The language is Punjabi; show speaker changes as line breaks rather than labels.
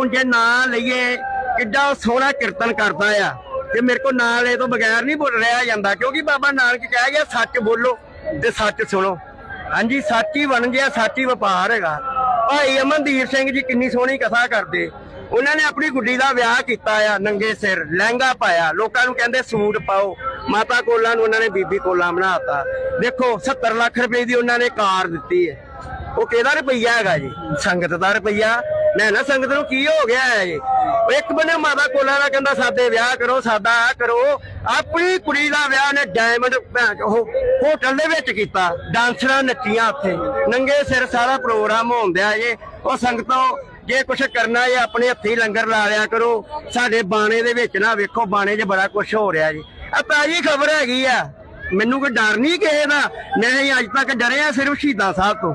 ਹੁਣ ਜੇ ਨਾਂ ਲਈਏ, ਕਿੱਡਾ ਸੋਹਣਾ ਕੀਰਤਨ ਕਰਦਾ ਆ। ਤੇ ਮੇਰੇ ਕੋ ਨਾਂ ਲੈ ਤੋਂ ਬਗੈਰ ਨਹੀਂ ਬੋਲ ਰਿਹਾ ਜਾਂਦਾ, ਕਿਉਂਕਿ ਬਾਬਾ ਨਾਨਕ ਕਹਿ ਗਿਆ, ਸੱਚ ਬੋਲੋ ਤੇ ਸੱਚ ਸੁਣੋ। ਹਾਂਜੀ, ਸੱਚ ਹੀ ਬਣ ਗਿਆ, ਸੱਚ ਹੀ ਵਪਾਰ ਹੈਗਾ। ਭਾਈ ਅਮਨਦੀਪ ਸਿੰਘ ਜੀ ਕਿੰਨੀ ਸੋਹਣੀ ਕਥਾ ਕਰਦੇ। ਉਹਨਾਂ ਨੇ ਆਪਣੀ ਗੁੱਡੀ ਦਾ ਵਿਆਹ ਕੀਤਾ ਆ, ਨੰਗੇ ਸਿਰ, ਲਹਿੰਗਾ ਪਾਇਆ। ਲੋਕਾਂ ਨੂੰ ਕਹਿੰਦੇ, ਸੂਟ ਪਾਓ। ਮਾਤਾ ਕੋਲਾਂ ਨੂੰ ਉਹਨਾਂ ਨੇ ਬੀਬੀ ਕੋਲਾਂ ਬਣਾਤਾ ਦੇਖੋ 70 ਲੱਖ ਰੁਪਏ ਦੀ ਉਹਨਾਂ ਨੇ ਕਾਰ ਦਿੱਤੀ ਹੈ। ਉਹ ਕਿਹਦਾ ਰੁਪਈਆ ਹੈਗਾ ਜੀ? ਸੰਗਤ ਦਾ ਰੁਪਈਆ। ਨਾ ਸੰਗਤ ਨੂੰ ਕੀ ਹੋ ਗਿਆ ਹੈ ਇੱਕ ਬੰਨੇ ਮਾਤਾ ਕੋਲਾਂ ਦਾ ਕਹਿੰਦਾ ਸਾਦੇ ਵਿਆਹ ਕਰੋ ਸਾਦਾ ਆ ਕਰੋ। ਆਪਣੀ ਕੁੜੀ ਦਾ ਵਿਆਹ ਨੇ ਡਾਇਮੰਡ ਉਹ ਹੋਟਲ ਦੇ ਵਿੱਚ ਕੀਤਾ। ਡਾਂਸਰਾਂ ਨੱਚੀਆਂ ਉੱਥੇ। ਨੰਗੇ ਸਿਰ ਸਾਰਾ ਪ੍ਰੋਗਰਾਮ ਹੋਉਂਦਿਆ ਜੇ। ਉਹ ਸੰਗਤੋਂ ਜੇ ਕੁਛ ਕਰਨਾ ਹੈ, ਆਪਣੇ ਹੱਥੀ ਲੰਗਰ ਲਾ ਲਿਆ ਕਰੋ। ਸਾਡੇ ਬਾਣੇ ਦੇ ਵਿੱਚ ਨਾ ਵੇਖੋ, ਬਾਣੇ 'ਚ ਬੜਾ ਕੁਛ ਹੋ ਰਿਹਾ ਜੀ। ਆ ਤਾਜੀ ਖਬਰ ਹੈਗੀ ਆ। ਮੈਨੂੰ ਕੋਈ ਡਰ ਨਹੀਂ ਕਿਸੇ ਦਾ। ਨਹੀਂ ਅੱਜ ਤੱਕ ਡਰਿਆ ਸਿਰਫ ਸ਼ਹੀਦਾਂ ਸਾਹਿਬ ਤੋਂ।